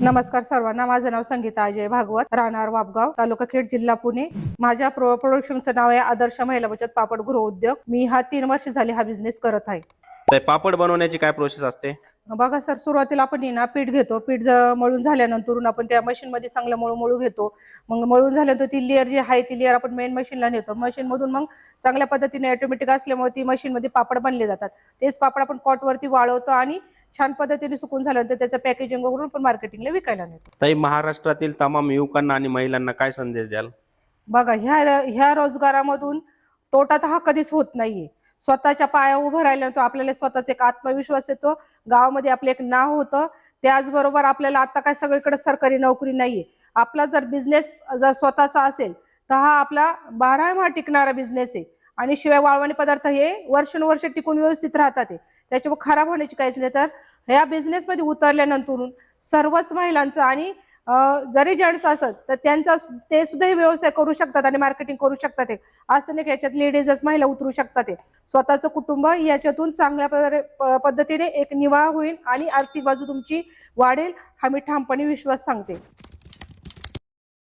नमस्कार सर्वांना माझं नाव संगीता अजय भागवत राहणार वापगाव तालुका खेड जिल्हा पुणे. माझ्या प्रो प्रोडक्शनचं नाव आहे आदर्श महिला बचत पापड गृह उद्योग. मी हा तीन वर्ष झाली हा बिझनेस करत आहे. तर पापड बनवण्याची काय प्रोसेस असते? बघा सर सुरुवातीला आपण ना पीठ घेतो. पीठ मळून झाल्यानंतर आपण त्या मशीनमध्ये चांगलं मळू मळू घेतो. मग मळून झाल्यानंतर ती लेअर जी आहे ती लेअर आपण मेन मशीनला नेतो. मशीनमधून मग चांगल्या पद्धतीने ऑटोमॅटिक असल्यामुळे ती मशीनमध्ये पापड बनले जातात. तेच पापड आपण कॉटवरती वाळवतो आणि छान पद्धतीने सुकून झाल्यानंतर त्याचं पॅकेजिंग करून पण मार्केटिंगला विकायला नेतो. ताई महाराष्ट्रातील तमाम युवकांना आणि महिलांना काय संदेश द्याल? बघा ह्या ह्या रोजगारामधून तोटा तर हा कधीच होत नाहीये. स्वतःच्या पाया उभं राहिल्यानंतर तो आपल्याला स्वतःचा एक आत्मविश्वास येतो. गावामध्ये आपलं एक नाव होतं. त्याचबरोबर आपल्याला आता काय सगळीकडे सरकारी नोकरी नाहीये. आपला जर बिझनेस जर स्वतःचा असेल तर हा आपला बारामा टिकणारा बिझनेस आहे. आणि शिवाय वाळवणी पदार्थ हे वर्षानुवर्ष टिकून व्यवस्थित राहतात ते त्याच्यामुळे खराब होण्याची काहीच नाही. तर ह्या बिझनेसमध्ये उतरल्यानंतर सर्वच महिलांचं आणि जरी जेंट्स असत तर त्यांचा ते सुद्धा व्यवसाय करू शकतात आणि मार्केटिंग करू शकतात असं नाही याच्यात लेडीजच महिला उतरू शकतात स्वतःचं कुटुंब याच्यातून चांगल्या पद्धतीने एक निवाह होईल आणि आर्थिक बाजू तुमची वाढेल हा मी ठामपणे विश्वास सांगते.